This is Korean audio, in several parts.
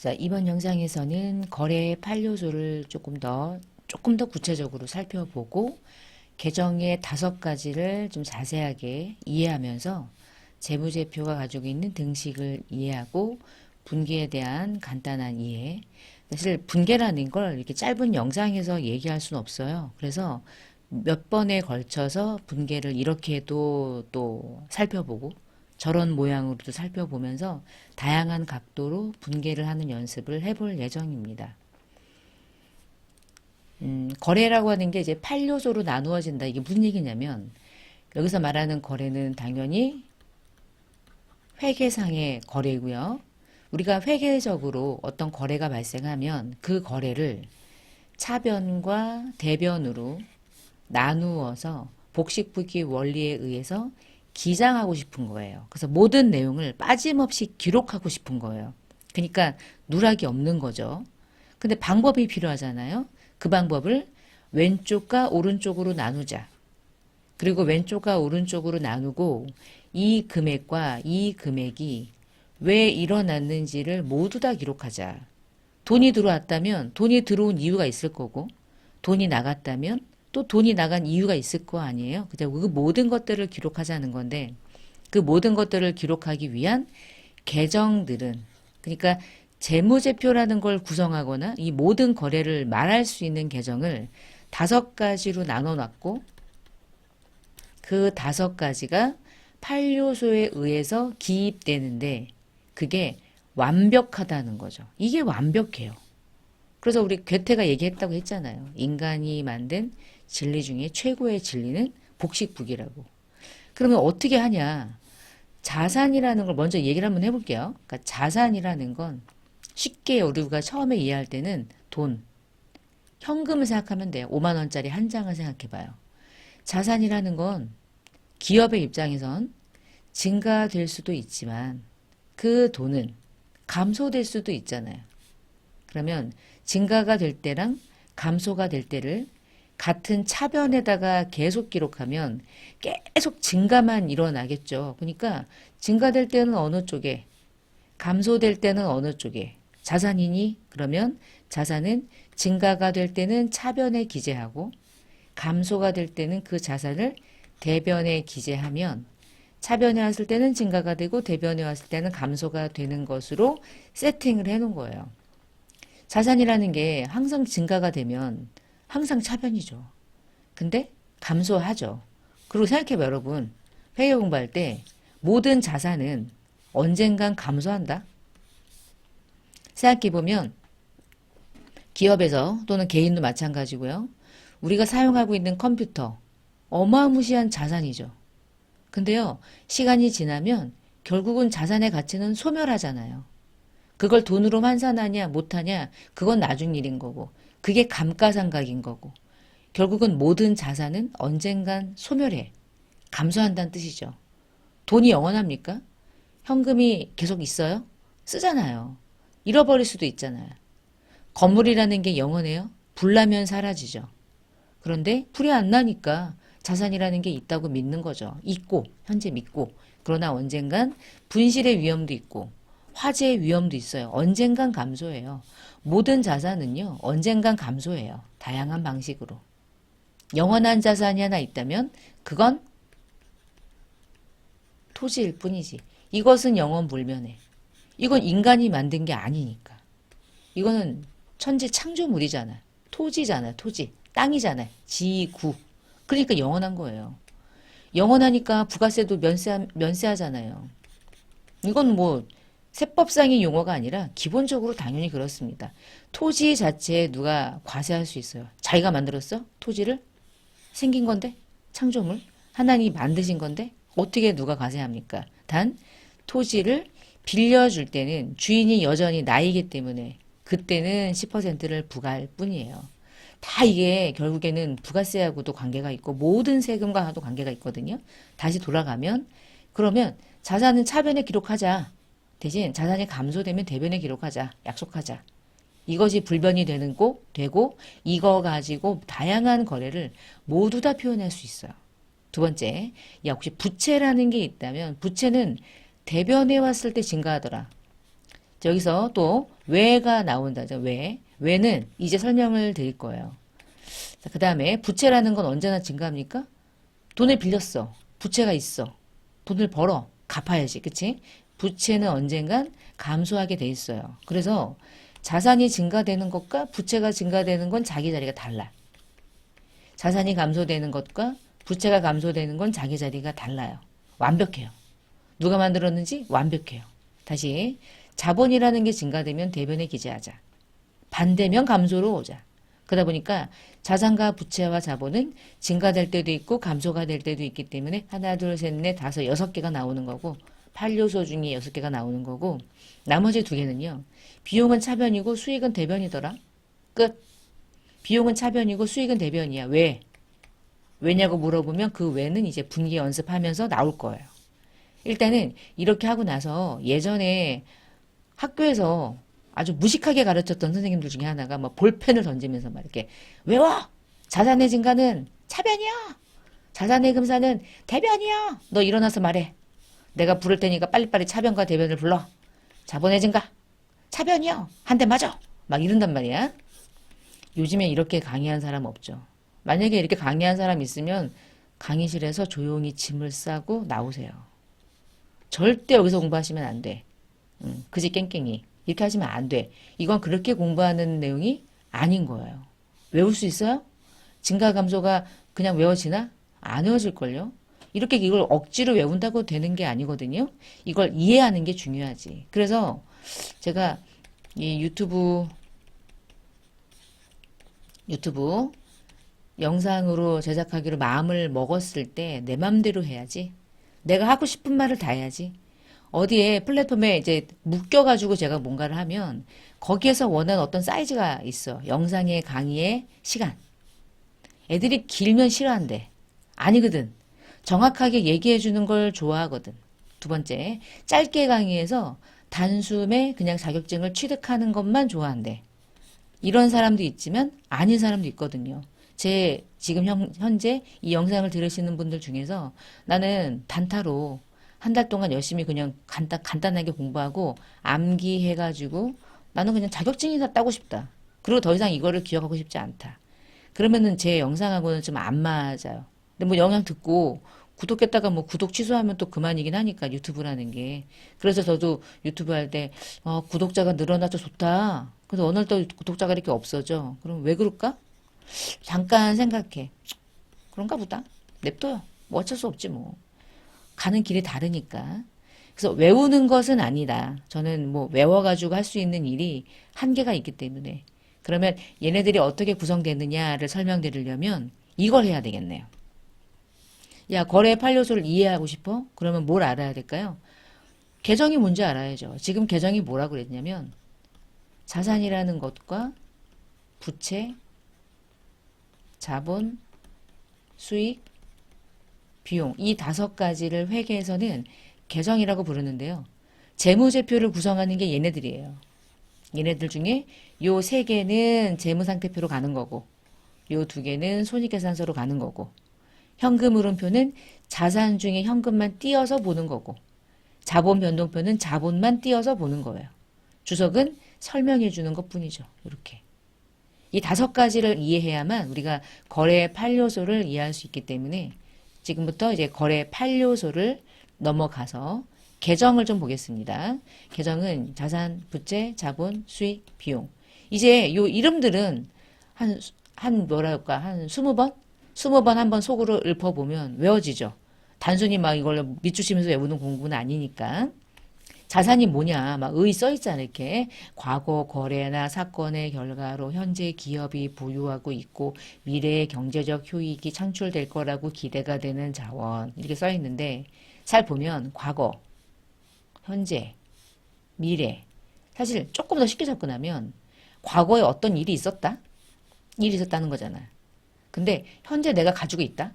자, 이번 영상에서는 거래의 8요소를 조금 더, 조금 더 구체적으로 살펴보고, 계정의 다섯 가지를 좀 자세하게 이해하면서 재무제표가 가지고 있는 등식을 이해하고 분기에 대한 간단한 이해. 사실 분계라는 걸 이렇게 짧은 영상에서 얘기할 수는 없어요. 그래서 몇 번에 걸쳐서 분계를 이렇게도 또 살펴보고 저런 모양으로도 살펴보면서 다양한 각도로 분계를 하는 연습을 해볼 예정입니다. 음, 거래라고 하는 게 이제 8요소로 나누어진다. 이게 무슨 얘기냐면 여기서 말하는 거래는 당연히 회계상의 거래고요. 우리가 회계적으로 어떤 거래가 발생하면 그 거래를 차변과 대변으로 나누어서 복식부기 원리에 의해서 기장하고 싶은 거예요. 그래서 모든 내용을 빠짐없이 기록하고 싶은 거예요. 그러니까 누락이 없는 거죠. 근데 방법이 필요하잖아요. 그 방법을 왼쪽과 오른쪽으로 나누자. 그리고 왼쪽과 오른쪽으로 나누고 이 금액과 이 금액이 왜 일어났는지를 모두 다 기록하자. 돈이 들어왔다면 돈이 들어온 이유가 있을 거고 돈이 나갔다면 또 돈이 나간 이유가 있을 거 아니에요. 그 모든 것들을 기록하자는 건데 그 모든 것들을 기록하기 위한 계정들은 그러니까 재무제표라는 걸 구성하거나 이 모든 거래를 말할 수 있는 계정을 다섯 가지로 나눠 놨고 그 다섯 가지가 8요소에 의해서 기입되는데 그게 완벽하다는 거죠. 이게 완벽해요. 그래서 우리 괴테가 얘기했다고 했잖아요. 인간이 만든 진리 중에 최고의 진리는 복식북이라고. 그러면 어떻게 하냐? 자산이라는 걸 먼저 얘기를 한번 해볼게요. 그러니까 자산이라는 건 쉽게 우리가 처음에 이해할 때는 돈, 현금을 생각하면 돼요. 5만 원짜리 한 장을 생각해봐요. 자산이라는 건 기업의 입장에선 증가될 수도 있지만 그 돈은 감소될 수도 있잖아요. 그러면 증가가 될 때랑 감소가 될 때를 같은 차변에다가 계속 기록하면 계속 증가만 일어나겠죠. 그러니까 증가될 때는 어느 쪽에, 감소될 때는 어느 쪽에, 자산이니? 그러면 자산은 증가가 될 때는 차변에 기재하고, 감소가 될 때는 그 자산을 대변에 기재하면, 차변에 왔을 때는 증가가 되고, 대변에 왔을 때는 감소가 되는 것으로 세팅을 해 놓은 거예요. 자산이라는 게 항상 증가가 되면 항상 차변이죠. 근데 감소하죠. 그리고 생각해봐 여러분. 회계 공부할 때 모든 자산은 언젠간 감소한다. 생각해보면 기업에서 또는 개인도 마찬가지고요. 우리가 사용하고 있는 컴퓨터 어마무시한 자산이죠. 근데요. 시간이 지나면 결국은 자산의 가치는 소멸하잖아요. 그걸 돈으로 환산하냐 못하냐 그건 나중 일인 거고 그게 감가상각인 거고 결국은 모든 자산은 언젠간 소멸해 감소한다는 뜻이죠. 돈이 영원합니까? 현금이 계속 있어요? 쓰잖아요. 잃어버릴 수도 있잖아요. 건물이라는 게 영원해요? 불나면 사라지죠. 그런데 풀이 안 나니까 자산이라는 게 있다고 믿는 거죠. 있고 현재 믿고 그러나 언젠간 분실의 위험도 있고 화재의 위험도 있어요. 언젠간 감소해요. 모든 자산은요, 언젠간 감소해요. 다양한 방식으로. 영원한 자산이 하나 있다면, 그건 토지일 뿐이지. 이것은 영원 불면해. 이건 인간이 만든 게 아니니까. 이거는 천지 창조물이잖아요. 토지잖아요, 토지. 땅이잖아요. 지구. 그러니까 영원한 거예요. 영원하니까 부가세도 면세, 면세하잖아요. 이건 뭐, 세법상의 용어가 아니라 기본적으로 당연히 그렇습니다. 토지 자체에 누가 과세할 수 있어요? 자기가 만들었어? 토지를? 생긴 건데? 창조물? 하나님이 만드신 건데? 어떻게 누가 과세합니까? 단, 토지를 빌려줄 때는 주인이 여전히 나이기 때문에 그때는 10%를 부과할 뿐이에요. 다 이게 결국에는 부가세하고도 관계가 있고 모든 세금과도 관계가 있거든요. 다시 돌아가면 그러면 자산은 차변에 기록하자. 대신 자산이 감소되면 대변에 기록하자. 약속하자. 이것이 불변이 되는 고 되고 이거 가지고 다양한 거래를 모두 다 표현할 수 있어요. 두 번째, 야 혹시 부채라는 게 있다면 부채는 대변에 왔을 때 증가하더라. 자, 여기서 또 왜가 나온다죠. 왜. 왜는 이제 설명을 드릴 거예요. 그 다음에 부채라는 건 언제나 증가합니까? 돈을 빌렸어. 부채가 있어. 돈을 벌어. 갚아야지. 그치? 부채는 언젠간 감소하게 돼 있어요. 그래서 자산이 증가되는 것과 부채가 증가되는 건 자기 자리가 달라. 자산이 감소되는 것과 부채가 감소되는 건 자기 자리가 달라요. 완벽해요. 누가 만들었는지 완벽해요. 다시 자본이라는 게 증가되면 대변에 기재하자. 반대면 감소로 오자. 그러다 보니까 자산과 부채와 자본은 증가될 때도 있고 감소가 될 때도 있기 때문에 하나, 둘, 셋, 넷, 다섯, 여섯 개가 나오는 거고 8요소 중에 여섯 개가 나오는 거고 나머지 두 개는요. 비용은 차변이고 수익은 대변이더라. 끝. 비용은 차변이고 수익은 대변이야. 왜? 왜냐고 물어보면 그 왜는 이제 분기 연습하면서 나올 거예요. 일단은 이렇게 하고 나서 예전에 학교에서 아주 무식하게 가르쳤던 선생님들 중에 하나가 막 볼펜을 던지면서 막 이렇게 외워! 자산의 증가는 차변이야! 자산의 금사는 대변이야! 너 일어나서 말해. 내가 부를 테니까 빨리빨리 차변과 대변을 불러. 자본의 증가. 차변이요. 한 대 맞아. 막 이런단 말이야. 요즘에 이렇게 강의한 사람 없죠. 만약에 이렇게 강의한 사람 있으면 강의실에서 조용히 짐을 싸고 나오세요. 절대 여기서 공부하시면 안 돼. 음, 그지 깽깽이. 이렇게 하시면 안 돼. 이건 그렇게 공부하는 내용이 아닌 거예요. 외울 수 있어요? 증가 감소가 그냥 외워지나? 안 외워질걸요? 이렇게 이걸 억지로 외운다고 되는 게 아니거든요. 이걸 이해하는 게 중요하지. 그래서 제가 이 유튜브 유튜브 영상으로 제작하기로 마음을 먹었을 때내 맘대로 해야지. 내가 하고 싶은 말을 다 해야지. 어디에 플랫폼에 이제 묶여가지고 제가 뭔가를 하면 거기에서 원하는 어떤 사이즈가 있어. 영상의 강의의 시간. 애들이 길면 싫어한대. 아니거든. 정확하게 얘기해 주는 걸 좋아하거든. 두 번째, 짧게 강의해서 단숨에 그냥 자격증을 취득하는 것만 좋아한대. 이런 사람도 있지만 아닌 사람도 있거든요. 제 지금 현, 현재 이 영상을 들으시는 분들 중에서 나는 단타로 한 달 동안 열심히 그냥 간단, 간단하게 공부하고 암기해가지고 나는 그냥 자격증이나 따고 싶다. 그리고 더 이상 이거를 기억하고 싶지 않다. 그러면은 제 영상하고는 좀 안 맞아요. 근데 뭐 영상 듣고 구독했다가 뭐 구독 취소하면 또 그만이긴 하니까 유튜브라는 게. 그래서 저도 유튜브 할 때, 어, 구독자가 늘어나서 좋다. 그래서 어느 날또 구독자가 이렇게 없어져. 그럼 왜 그럴까? 잠깐 생각해. 그런가 보다. 냅둬요. 뭐 어쩔 수 없지 뭐. 가는 길이 다르니까. 그래서 외우는 것은 아니다. 저는 뭐 외워가지고 할 수 있는 일이 한계가 있기 때문에. 그러면 얘네들이 어떻게 구성되느냐를 설명드리려면 이걸 해야 되겠네요. 야, 거래 판료소를 이해하고 싶어? 그러면 뭘 알아야 될까요? 계정이 뭔지 알아야죠. 지금 계정이 뭐라고 그랬냐면 자산이라는 것과 부채, 자본, 수익, 비용 이 다섯 가지를 회계에서는 계정이라고 부르는데요. 재무제표를 구성하는 게 얘네들이에요. 얘네들 중에 요 세 개는 재무상태표로 가는 거고 요 두 개는 손익계산서로 가는 거고 현금 흐름표는 자산 중에 현금만 띄어서 보는 거고 자본 변동표는 자본만 띄어서 보는 거예요. 주석은 설명해 주는 것 뿐이죠. 이렇게. 이 다섯 가지를 이해해야만 우리가 거래 8요소를 이해할 수 있기 때문에 지금부터 이제 거래 8요소를 넘어가서 계정을 좀 보겠습니다. 계정은 자산, 부채, 자본, 수익, 비용. 이제 요 이름들은 한, 한 뭐랄까, 한 20번? 20번 한 번 속으로 읊어보면 외워지죠. 단순히 막 이걸 밑주시면서 외우는 공부는 아니니까. 자산이 뭐냐, 막 의 써 있잖아, 이렇게. 과거 거래나 사건의 결과로 현재 기업이 보유하고 있고 미래의 경제적 효익이 창출될 거라고 기대가 되는 자원. 이렇게 써 있는데, 잘 보면 과거, 현재, 미래. 사실 조금 더 쉽게 접근하면 과거에 어떤 일이 있었다? 일이 있었다는 거잖아. 근데 현재 내가 가지고 있다?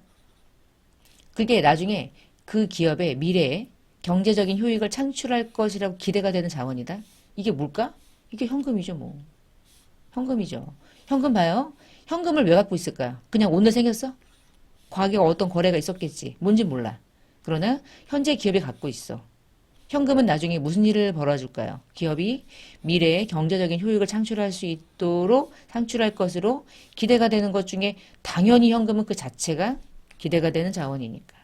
그게 나중에 그 기업의 미래에 경제적인 효익을 창출할 것이라고 기대가 되는 자원이다? 이게 뭘까? 이게 현금이죠, 뭐. 현금이죠. 현금 봐요. 현금을 왜 갖고 있을까요? 그냥 오늘 생겼어? 과거에 어떤 거래가 있었겠지. 뭔지 몰라. 그러나 현재 기업이 갖고 있어. 현금은 나중에 무슨 일을 벌어줄까요? 기업이 미래에 경제적인 효익을 창출할 수 있도록 창출할 것으로 기대가 되는 것 중에 당연히 현금은 그 자체가 기대가 되는 자원이니까.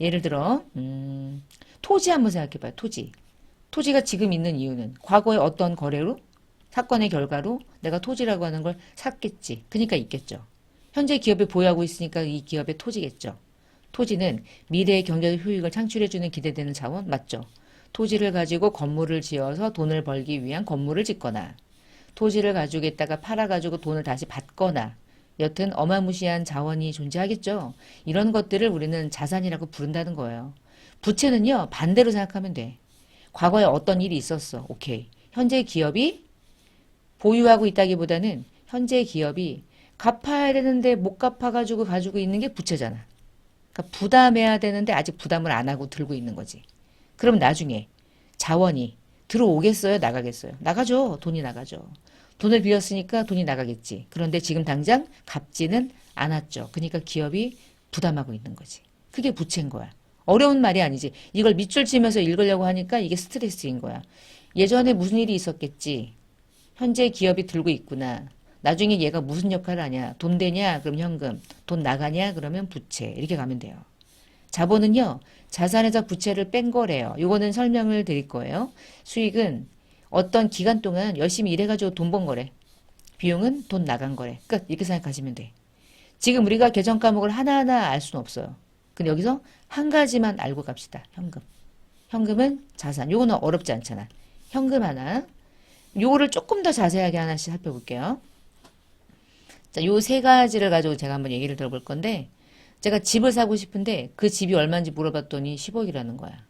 예를 들어 음, 토지 한번 생각해봐요. 토지. 토지가 지금 있는 이유는 과거에 어떤 거래로 사건의 결과로 내가 토지라고 하는 걸 샀겠지. 그러니까 있겠죠. 현재 기업이 보유하고 있으니까 이 기업의 토지겠죠. 토지는 미래의 경제적 효익을 창출해주는 기대되는 자원 맞죠? 토지를 가지고 건물을 지어서 돈을 벌기 위한 건물을 짓거나 토지를 가지고 있다가 팔아가지고 돈을 다시 받거나 여튼 어마무시한 자원이 존재하겠죠. 이런 것들을 우리는 자산이라고 부른다는 거예요. 부채는요 반대로 생각하면 돼. 과거에 어떤 일이 있었어. 오케이. 현재 기업이 보유하고 있다기보다는 현재 기업이 갚아야 되는데 못 갚아가지고 가지고 있는 게 부채잖아. 그러니까 부담해야 되는데 아직 부담을 안 하고 들고 있는 거지. 그럼 나중에 자원이 들어오겠어요? 나가겠어요? 나가죠. 돈이 나가죠. 돈을 빌렸으니까 돈이 나가겠지. 그런데 지금 당장 갚지는 않았죠. 그러니까 기업이 부담하고 있는 거지. 그게 부채인 거야. 어려운 말이 아니지. 이걸 밑줄 치면서 읽으려고 하니까 이게 스트레스인 거야. 예전에 무슨 일이 있었겠지. 현재 기업이 들고 있구나. 나중에 얘가 무슨 역할을 하냐. 돈 되냐? 그럼 현금. 돈 나가냐? 그러면 부채. 이렇게 가면 돼요. 자본은요. 자산에서 부채를 뺀 거래요. 요거는 설명을 드릴 거예요. 수익은 어떤 기간 동안 열심히 일해가지고 돈 번 거래. 비용은 돈 나간 거래. 끝. 이렇게 생각하시면 돼. 지금 우리가 계정 과목을 하나하나 알 수는 없어요. 근데 여기서 한 가지만 알고 갑시다. 현금. 현금은 자산. 요거는 어렵지 않잖아. 현금 하나. 요거를 조금 더 자세하게 하나씩 살펴볼게요. 자, 요 세 가지를 가지고 제가 한번 얘기를 들어볼 건데, 제가 집을 사고 싶은데 그 집이 얼마인지 물어봤더니 10억이라는 거야.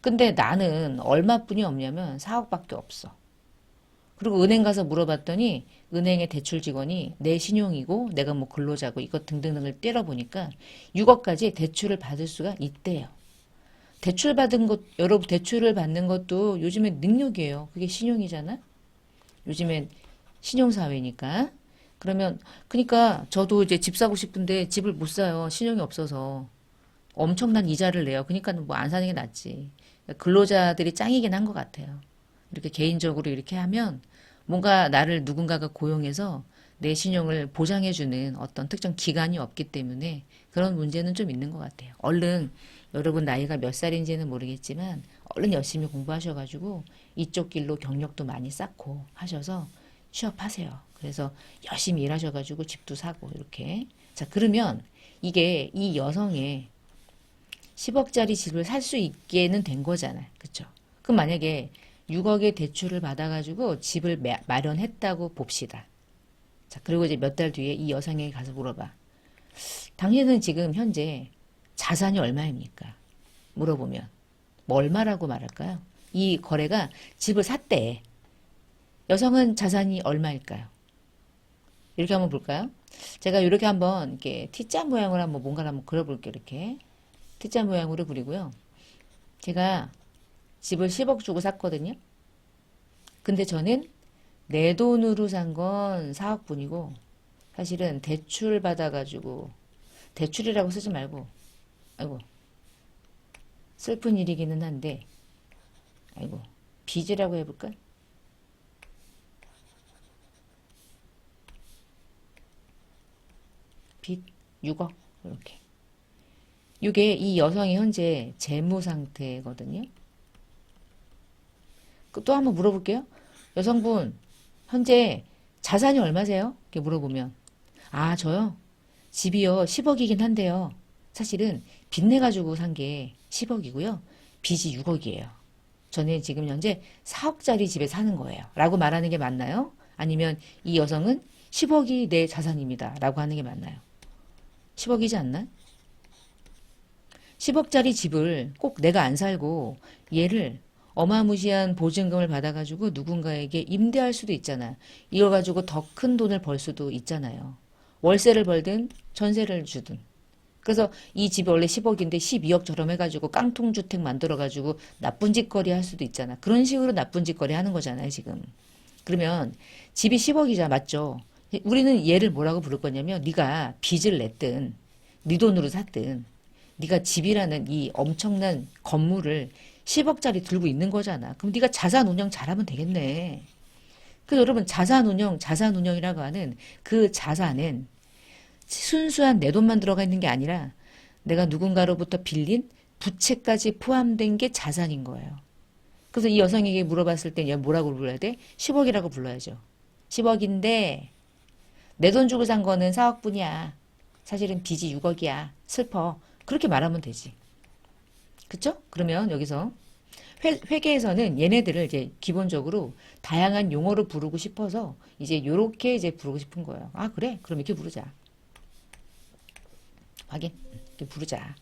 근데 나는 얼마뿐이 없냐면 4억밖에 없어. 그리고 은행 가서 물어봤더니 은행의 대출 직원이 내 신용이고 내가 뭐 근로자고 이것 등등등을 때려보니까 6억까지 대출을 받을 수가 있대요. 대출 받은 것, 여러분 대출을 받는 것도 요즘에 능력이에요. 그게 신용이잖아? 요즘엔 신용사회니까. 그러면, 그러니까 저도 이제 집 사고 싶은데 집을 못 사요. 신용이 없어서. 엄청난 이자를 내요. 그러니까 뭐 안 사는 게 낫지. 근로자들이 짱이긴 한 것 같아요. 이렇게 개인적으로 이렇게 하면 뭔가 나를 누군가가 고용해서 내 신용을 보장해주는 어떤 특정 기간이 없기 때문에 그런 문제는 좀 있는 것 같아요. 얼른 여러분 나이가 몇 살인지는 모르겠지만 얼른 열심히 공부하셔가지고 이쪽 길로 경력도 많이 쌓고 하셔서 취업하세요. 그래서 열심히 일하셔가지고 집도 사고 이렇게 자 그러면 이게 이 여성의 10억짜리 집을 살 수 있게는 된 거잖아요. 그쵸? 그럼 만약에 6억의 대출을 받아가지고 집을 마- 마련했다고 봅시다. 자, 그리고 이제 몇 달 뒤에 이 여성에게 가서 물어봐. 당신은 지금 현재 자산이 얼마입니까? 물어보면 뭐 얼마라고 말할까요? 이 거래가 집을 샀대. 여성은 자산이 얼마일까요? 이렇게 한번 볼까요? 제가 이렇게 한번 이렇게 T자 모양으로 한번 뭔가를 한번 그려볼게요. 이렇게 T자 모양으로 그리고요. 제가 집을 10억 주고 샀거든요. 근데 저는 내 돈으로 산 건 4억뿐이고 사실은 대출 받아가지고 대출이라고 쓰지 말고 아이고 슬픈 일이기는 한데 아이고 빚이라고 해볼까? 빚 6억 이렇게 이게 이 여성이 현재 재무 상태거든요. 그또 한번 물어볼게요. 여성분 현재 자산이 얼마세요? 이렇게 물어보면 아 저요 집이요 10억이긴 한데요. 사실은 빚내 가지고 산 게 10억이고요. 빚이 6억이에요. 저는 지금 현재 4억짜리 집에 사는 거예요. 라고 말하는 게 맞나요? 아니면 이 여성은 10억이 내 자산입니다. 라고 하는 게 맞나요? 10억이지 않나? 10억짜리 집을 꼭 내가 안 살고 얘를 어마무시한 보증금을 받아가지고 누군가에게 임대할 수도 있잖아. 이걸 가지고 더 큰 돈을 벌 수도 있잖아요. 월세를 벌든 전세를 주든. 그래서 이 집이 원래 10억인데 12억처럼 해가지고 깡통주택 만들어가지고 나쁜 짓거리 할 수도 있잖아. 그런 식으로 나쁜 짓거리 하는 거잖아요, 지금. 그러면 집이 10억이자 맞죠? 우리는 얘를 뭐라고 부를 거냐면 네가 빚을 냈든 네 돈으로 샀든 네가 집이라는 이 엄청난 건물을 10억짜리 들고 있는 거잖아. 그럼 네가 자산 운영 잘하면 되겠네. 그래서 여러분 자산 운영, 자산 운영이라고 하는 그 자산은 순수한 내 돈만 들어가 있는 게 아니라 내가 누군가로부터 빌린 부채까지 포함된 게 자산인 거예요. 그래서 이 여성에게 물어봤을 때얘 뭐라고 불러야 돼? 10억이라고 불러야죠. 10억인데 내 돈 주고 산 거는 4억 뿐이야. 사실은 빚이 6억이야. 슬퍼. 그렇게 말하면 되지. 그쵸? 그러면 여기서 회, 회계에서는 얘네들을 이제 기본적으로 다양한 용어로 부르고 싶어서 이제 요렇게 이제 부르고 싶은 거예요. 아, 그래? 그럼 이렇게 부르자. 확인. 이렇게 부르자.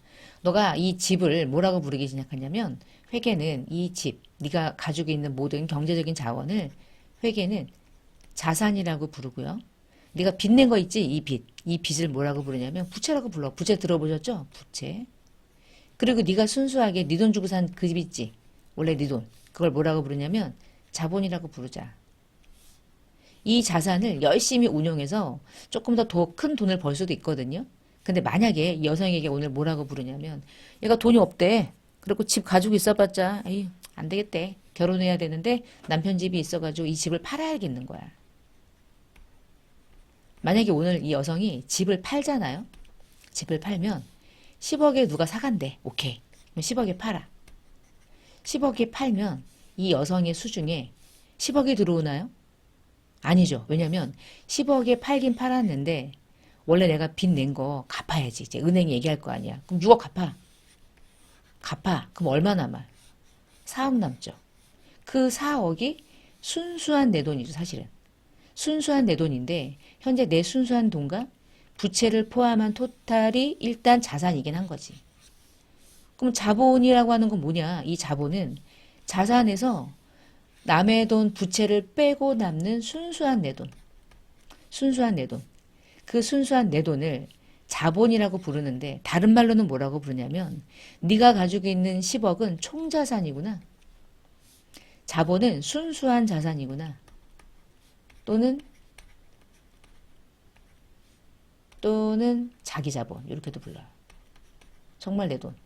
너가 이 집을 뭐라고 부르기 시작하냐면 회계는 이 집, 네가 가지고 있는 모든 경제적인 자원을 회계는 자산이라고 부르고요. 네가 빚낸 거 있지? 이 빚. 이 빚을 뭐라고 부르냐면 부채라고 불러. 부채 들어보셨죠? 부채. 그리고 네가 순수하게 네 돈 주고 산 그 집 있지? 원래 네 돈. 그걸 뭐라고 부르냐면 자본이라고 부르자. 이 자산을 열심히 운용해서 조금 더더큰 돈을 벌 수도 있거든요. 근데 만약에 이 여성에게 오늘 뭐라고 부르냐면 얘가 돈이 없대. 그리고 집 가지고 있어봤자 에이, 안 되겠대. 결혼해야 되는데 남편 집이 있어가지고 이 집을 팔아야겠는 거야. 만약에 오늘 이 여성이 집을 팔잖아요. 집을 팔면 10억에 누가 사간대. 오케이. 그럼 10억에 팔아. 10억에 팔면 이 여성의 수중에 10억이 들어오나요? 아니죠. 왜냐면 10억에 팔긴 팔았는데 원래 내가 빚 낸 거 갚아야지. 이제 은행이 얘기할 거 아니야. 그럼 6억 갚아. 갚아. 그럼 얼마 남아? 4억 남죠. 그 4억이 순수한 내 돈이죠, 사실은. 순수한 내 돈인데 현재 내 순수한 돈과 부채를 포함한 토탈이 일단 자산이긴 한 거지. 그럼 자본이라고 하는 건 뭐냐? 이 자본은 자산에서 남의 돈, 부채를 빼고 남는 순수한 내 돈. 순수한 내 돈. 그 순수한 내 돈을 자본이라고 부르는데 다른 말로는 뭐라고 부르냐면 네가 가지고 있는 10억은 총자산이구나. 자본은 순수한 자산이구나. 또는 또는 자기 자본 이렇게도 불러요. 정말 내 돈.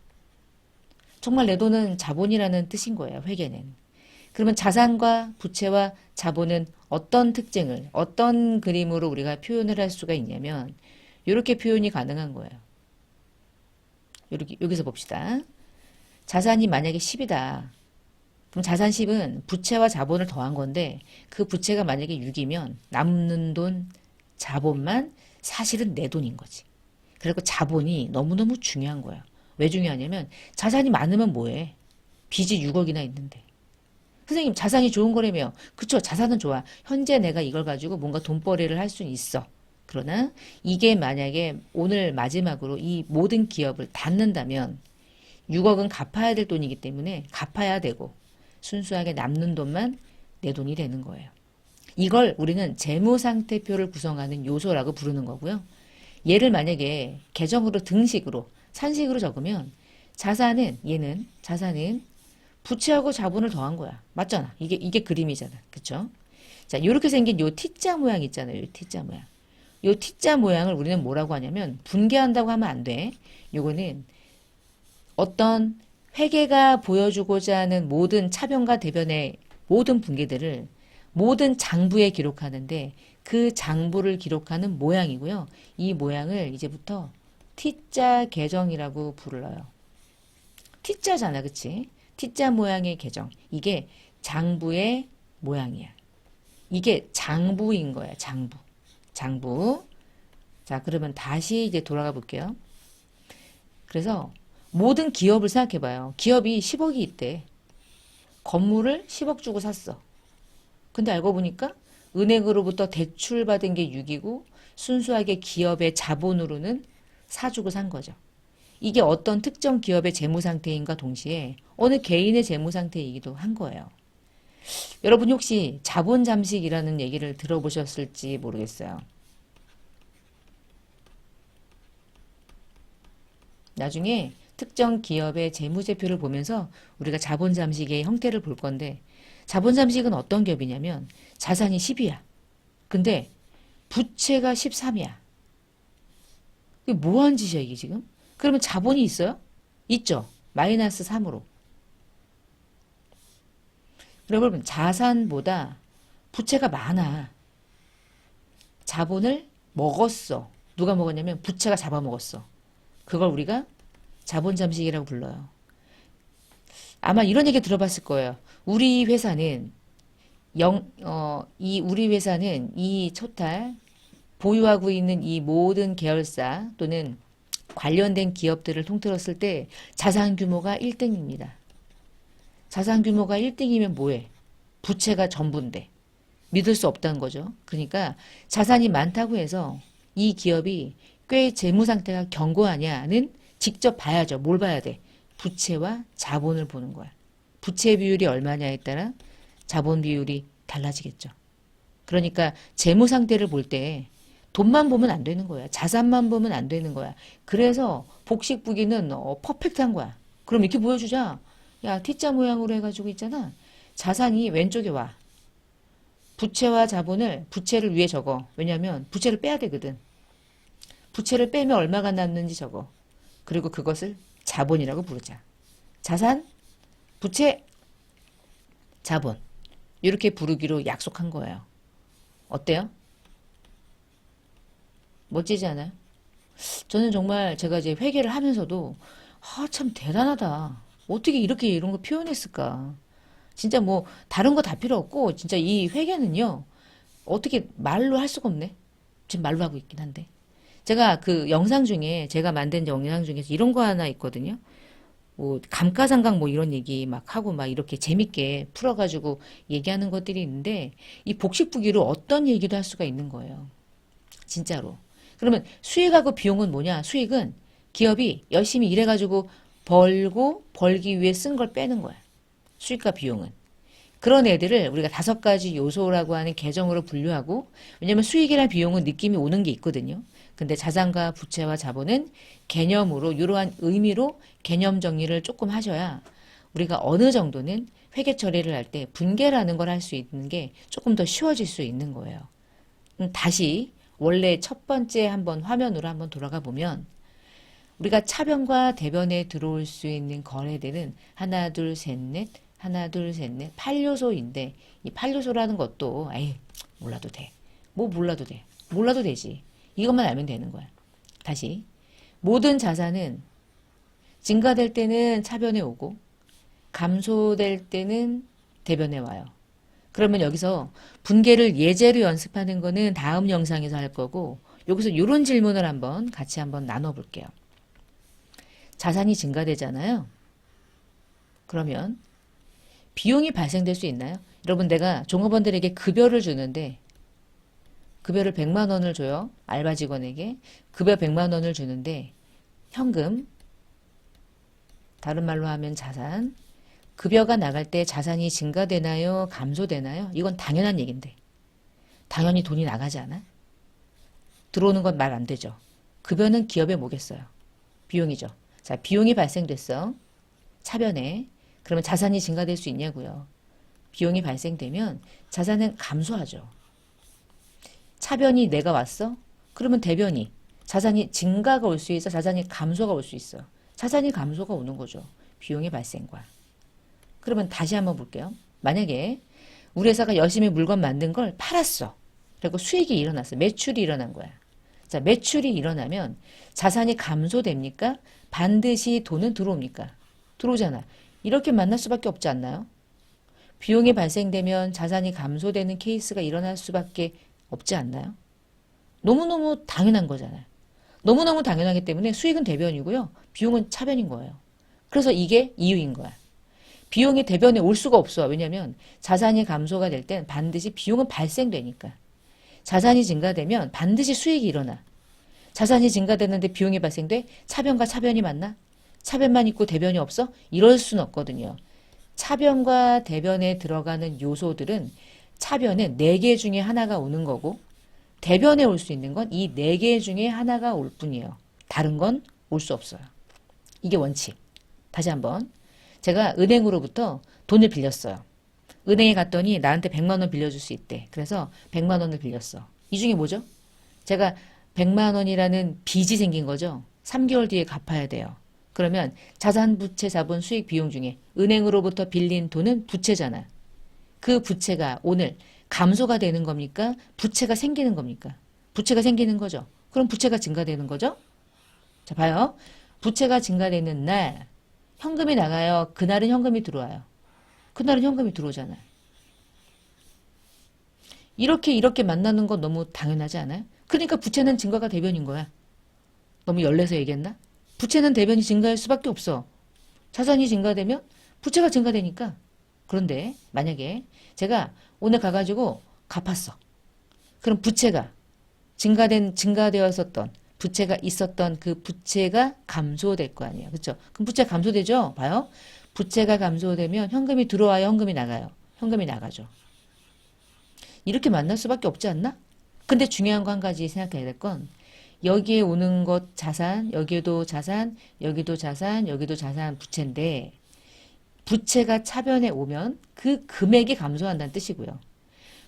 정말 내 돈은 자본이라는 뜻인 거예요. 회계는. 그러면 자산과 부채와 자본은 어떤 특징을 어떤 그림으로 우리가 표현을 할 수가 있냐면 이렇게 표현이 가능한 거예요. 여기 여기서 봅시다. 자산이 만약에 10이다. 그럼 자산 10은 부채와 자본을 더한 건데 그 부채가 만약에 6이면 남는 돈 자본만 사실은 내 돈인 거지. 그리고 자본이 너무너무 중요한 거야. 왜 중요하냐면 자산이 많으면 뭐해? 빚이 6억이나 있는데. 선생님 자산이 좋은 거라며. 그쵸 자산은 좋아. 현재 내가 이걸 가지고 뭔가 돈벌이를 할 수는 있어. 그러나 이게 만약에 오늘 마지막으로 이 모든 기업을 닫는다면 6억은 갚아야 될 돈이기 때문에 갚아야 되고 순수하게 남는 돈만 내 돈이 되는 거예요. 이걸 우리는 재무상태표를 구성하는 요소라고 부르는 거고요. 얘를 만약에 계정으로 등식으로 산식으로 적으면 자산은 얘는 자산은 부채하고 자본을 더한 거야. 맞잖아. 이게 이게 그림이잖아. 그쵸 자, 이렇게 생긴 요 T자 모양 있잖아요. 요 T자 모양. 요 T자 모양을 우리는 뭐라고 하냐면 분개한다고 하면 안 돼. 요거는 어떤 회계가 보여주고자 하는 모든 차변과 대변의 모든 분계들을 모든 장부에 기록하는데 그 장부를 기록하는 모양이고요. 이 모양을 이제부터 T자 계정이라고 불러요. T자잖아, 그치? T자 모양의 계정. 이게 장부의 모양이야. 이게 장부인 거야, 장부. 장부. 자, 그러면 다시 이제 돌아가 볼게요. 그래서 모든 기업을 생각해 봐요. 기업이 10억이 있대. 건물을 10억 주고 샀어. 근데 알고 보니까 은행으로부터 대출 받은 게 6이고 순수하게 기업의 자본으로는 사주고 산 거죠. 이게 어떤 특정 기업의 재무 상태인가 동시에 어느 개인의 재무 상태이기도 한 거예요. 여러분 혹시 자본 잠식이라는 얘기를 들어보셨을지 모르겠어요. 나중에 특정 기업의 재무제표를 보면서 우리가 자본 잠식의 형태를 볼 건데 자본 잠식은 어떤 기업이냐면 자산이 10이야. 근데 부채가 13이야. 이게 뭐한 짓이야 이게 지금? 그러면 자본이 있어요? 있죠. 마이너스 3으로. 여러분, 자산보다 부채가 많아. 자본을 먹었어. 누가 먹었냐면 부채가 잡아먹었어. 그걸 우리가 자본 잠식이라고 불러요. 아마 이런 얘기 들어봤을 거예요. 우리 회사는 영, 어, 이 우리 회사는 이 토탈 보유하고 있는 이 모든 계열사 또는 관련된 기업들을 통틀었을 때 자산 규모가 1등입니다. 자산 규모가 1등이면 뭐해? 부채가 전부인데. 믿을 수 없다는 거죠. 그러니까 자산이 많다고 해서 이 기업이 꽤 재무 상태가 견고하냐는 직접 봐야죠. 뭘 봐야 돼? 부채와 자본을 보는 거야. 부채 비율이 얼마냐에 따라 자본 비율이 달라지겠죠. 그러니까 재무 상태를 볼 때 돈만 보면 안 되는 거야. 자산만 보면 안 되는 거야. 그래서 복식 부기는 어, 퍼펙트한 거야. 그럼 이렇게 보여주자. 야, T자 모양으로 해가지고 있잖아. 자산이 왼쪽에 와. 부채와 자본을 부채를 위에 적어. 왜냐하면 부채를 빼야 되거든. 부채를 빼면 얼마가 남는지 적어. 그리고 그것을 자본이라고 부르자. 자산, 부채, 자본. 이렇게 부르기로 약속한 거예요. 어때요? 멋지지 않아요? 저는 정말 제가 이제 회계를 하면서도 아, 참 대단하다. 어떻게 이렇게 이런 거 표현했을까? 진짜 뭐 다른 거 다 필요 없고 진짜 이 회계는요. 어떻게 말로 할 수가 없네. 지금 말로 하고 있긴 한데. 제가 그 영상 중에 제가 만든 영상 중에서 이런 거 하나 있거든요. 뭐 감가상각 뭐 이런 얘기 막 하고 막 이렇게 재밌게 풀어가지고 얘기하는 것들이 있는데 이 복식부기로 어떤 얘기도 할 수가 있는 거예요. 진짜로. 그러면 수익하고 비용은 뭐냐? 수익은 기업이 열심히 일해가지고 벌고 벌기 위해 쓴 걸 빼는 거야. 수익과 비용은. 그런 애들을 우리가 다섯 가지 요소라고 하는 계정으로 분류하고 왜냐면 수익이나 비용은 느낌이 오는 게 있거든요. 근데 자산과 부채와 자본은 개념으로 이러한 의미로 개념 정리를 조금 하셔야 우리가 어느 정도는 회계 처리를 할 때 분계라는 걸 할 수 있는 게 조금 더 쉬워질 수 있는 거예요. 음, 다시 원래 첫 번째 한번 화면으로 한번 돌아가 보면 우리가 차변과 대변에 들어올 수 있는 거래들은 하나, 둘, 셋, 넷, 하나, 둘, 셋, 넷, 8요소인데 이 8요소라는 것도 에이, 몰라도 돼. 뭐 몰라도 돼. 몰라도 되지. 이것만 알면 되는 거야. 다시. 모든 자산은 증가될 때는 차변에 오고 감소될 때는 대변에 와요. 그러면 여기서 분계를 예제로 연습하는 거는 다음 영상에서 할 거고 여기서 이런 질문을 한번 같이 한번 나눠 볼게요. 자산이 증가되잖아요. 그러면 비용이 발생될 수 있나요? 여러분 내가 종업원들에게 급여를 주는데 급여를 100만 원을 줘요. 알바 직원에게 급여 100만 원을 주는데 현금 다른 말로 하면 자산 급여가 나갈 때 자산이 증가되나요? 감소되나요? 이건 당연한 얘긴데 당연히 돈이 나가지 않아? 들어오는 건 말 안 되죠. 급여는 기업에 뭐겠어요? 비용이죠. 자, 비용이 발생됐어. 차변에. 그러면 자산이 증가될 수 있냐고요. 비용이 발생되면 자산은 감소하죠. 차변이 내가 왔어? 그러면 대변이 자산이 증가가 올 수 있어, 자산이 감소가 올 수 있어. 자산이 감소가 오는 거죠. 비용의 발생과. 그러면 다시 한번 볼게요. 만약에 우리 회사가 열심히 물건 만든 걸 팔았어. 그리고 수익이 일어났어. 매출이 일어난 거야. 자, 매출이 일어나면 자산이 감소됩니까? 반드시 돈은 들어옵니까? 들어오잖아. 이렇게 만날 수밖에 없지 않나요? 비용이 발생되면 자산이 감소되는 케이스가 일어날 수밖에 없지 않나요? 너무너무 당연한 거잖아요. 너무너무 당연하기 때문에 수익은 대변이고요. 비용은 차변인 거예요. 그래서 이게 이유인 거야. 비용이 대변에 올 수가 없어. 왜냐하면 자산이 감소가 될 땐 반드시 비용은 발생되니까. 자산이 증가되면 반드시 수익이 일어나. 자산이 증가되는데 비용이 발생돼? 차변과 차변이 맞나? 차변만 있고 대변이 없어? 이럴 수는 없거든요. 차변과 대변에 들어가는 요소들은 차변에 네 개 중에 하나가 오는 거고 대변에 올 수 있는 건 이 네 개 중에 하나가 올 뿐이에요. 다른 건 올 수 없어요. 이게 원칙. 다시 한번. 제가 은행으로부터 돈을 빌렸어요. 은행에 갔더니 나한테 100만 원 빌려줄 수 있대. 그래서 100만 원을 빌렸어. 이 중에 뭐죠? 제가 100만 원이라는 빚이 생긴 거죠. 3개월 뒤에 갚아야 돼요. 그러면 자산, 부채, 자본, 수익, 비용 중에 은행으로부터 빌린 돈은 부채잖아. 그 부채가 오늘 감소가 되는 겁니까? 부채가 생기는 겁니까? 부채가 생기는 거죠. 그럼 부채가 증가되는 거죠? 자, 봐요. 부채가 증가되는 날 현금이 나가요. 그날은 현금이 들어와요. 그날은 현금이 들어오잖아요. 이렇게 이렇게 만나는 건 너무 당연하지 않아요? 그러니까 부채는 증가가 대변인 거야. 너무 열내서 얘기했나? 부채는 대변이 증가할 수밖에 없어. 자산이 증가되면 부채가 증가되니까. 그런데 만약에 제가 오늘 가가지고 갚았어. 그럼 부채가 증가된 증가되었었던 부채가 있었던 그 부채가 감소될 거 아니에요. 그렇죠? 그럼 부채 감소되죠? 봐요. 부채가 감소되면 현금이 들어와요, 현금이 나가요. 현금이 나가죠. 이렇게 만날 수밖에 없지 않나? 근데 중요한 거 한 가지 생각해야 될 건 여기에 오는 것 자산, 여기에도 자산, 여기도 자산, 여기도 자산 부채인데 부채가 차변에 오면 그 금액이 감소한다는 뜻이고요.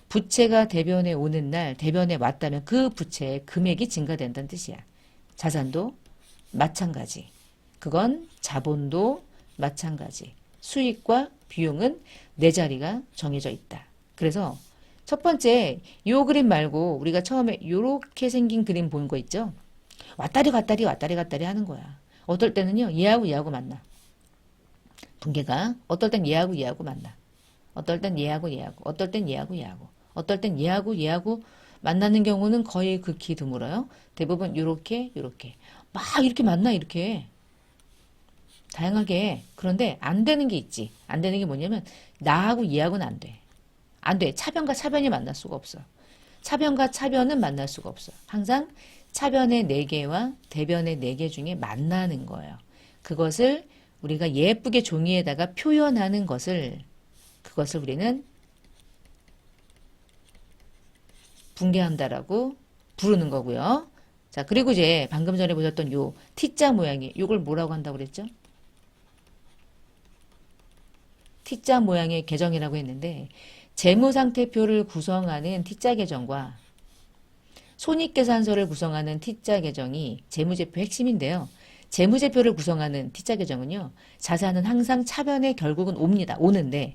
부채가 대변에 오는 날 대변에 왔다면 그 부채의 금액이 증가된다는 뜻이야. 자산도 마찬가지. 그건 자본도 마찬가지. 수익과 비용은 내 자리가 정해져 있다. 그래서 첫 번째 요 그림 말고 우리가 처음에 요렇게 생긴 그림 본 거 있죠? 왔다리 갔다리 왔다리 갔다리 하는 거야. 어떨 때는요 얘하고 얘하고 만나. 분계가 어떨 땐 얘하고 얘하고 만나. 어떨 땐 얘하고 얘하고 어떨 땐 얘하고 얘하고 어떨 땐 얘하고 얘하고 만나는 경우는 거의 극히 드물어요. 대부분 요렇게 요렇게 막 이렇게 만나 이렇게 다양하게 그런데 안 되는 게 있지. 안 되는 게 뭐냐면 나하고 얘하고는 안 돼. 안 돼. 차변과 차변이 만날 수가 없어. 차변과 차변은 만날 수가 없어. 항상 차변의 네 개와 대변의 네개 중에 만나는 거예요. 그것을 우리가 예쁘게 종이에다가 표현하는 것을 그것을 우리는 붕괴한다라고 부르는 거고요. 자, 그리고 이제 방금 전에 보셨던 요 T자 모양이 요걸 뭐라고 한다고 그랬죠? T자 모양의 계정이라고 했는데 재무상태표를 구성하는 T자 계정과 손익계산서를 구성하는 T자 계정이 재무제표 핵심인데요. 재무제표를 구성하는 T자 계정은요. 자산은 항상 차변에 결국은 옵니다. 오는데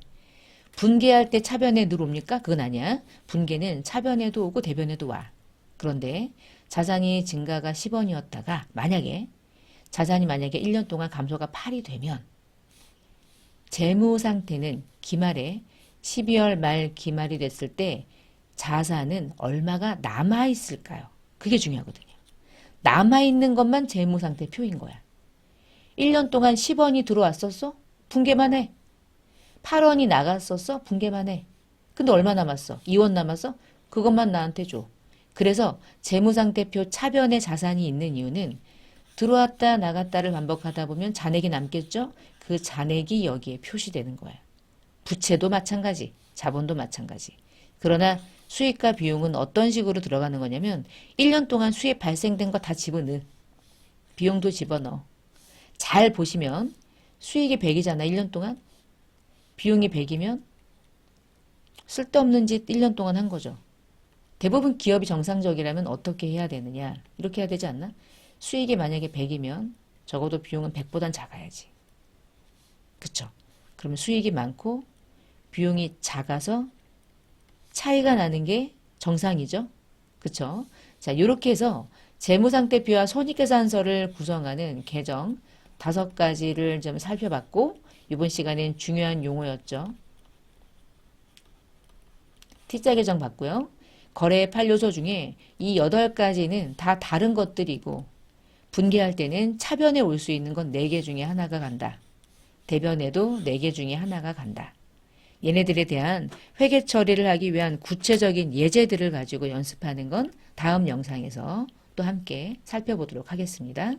분개할 때 차변에 늘 옵니까? 그건 아니야. 분개는 차변에도 오고 대변에도 와. 그런데 자산이 증가가 10원이었다가 만약에 자산이 만약에 1년 동안 감소가 8이 되면 재무 상태는 기말에 12월 말 기말이 됐을 때 자산은 얼마가 남아 있을까요? 그게 중요하거든요. 남아 있는 것만 재무 상태 표인 거야. 1년 동안 10원이 들어왔었어? 분개만 해. 8원이 나갔었어? 분개만 해. 근데 얼마 남았어? 2원 남았어? 그것만 나한테 줘. 그래서 재무상태표 차변에 자산이 있는 이유는 들어왔다 나갔다를 반복하다 보면 잔액이 남겠죠? 그 잔액이 여기에 표시되는 거예요. 부채도 마찬가지, 자본도 마찬가지. 그러나 수익과 비용은 어떤 식으로 들어가는 거냐면 1년 동안 수익 발생된 거 다 집어넣어. 비용도 집어넣어. 잘 보시면 수익이 100이잖아, 1년 동안. 비용이 100이면 쓸데없는 짓 1년 동안 한 거죠. 대부분 기업이 정상적이라면 어떻게 해야 되느냐? 이렇게 해야 되지 않나? 수익이 만약에 100이면 적어도 비용은 100보단 작아야지. 그쵸? 그러면 수익이 많고 비용이 작아서 차이가 나는 게 정상이죠. 그쵸? 자, 이렇게 해서 재무상태표와 손익계산서를 구성하는 계정 다섯 가지를 좀 살펴봤고 이번 시간엔 중요한 용어였죠. T자 계정 봤고요. 거래 판료소 중에 이 여덟 가지는 다 다른 것들이고 분개할 때는 차변에 올 수 있는 건네개 중에 하나가 간다. 대변에도 네개 중에 하나가 간다. 얘네들에 대한 회계 처리를 하기 위한 구체적인 예제들을 가지고 연습하는 건 다음 영상에서 또 함께 살펴보도록 하겠습니다.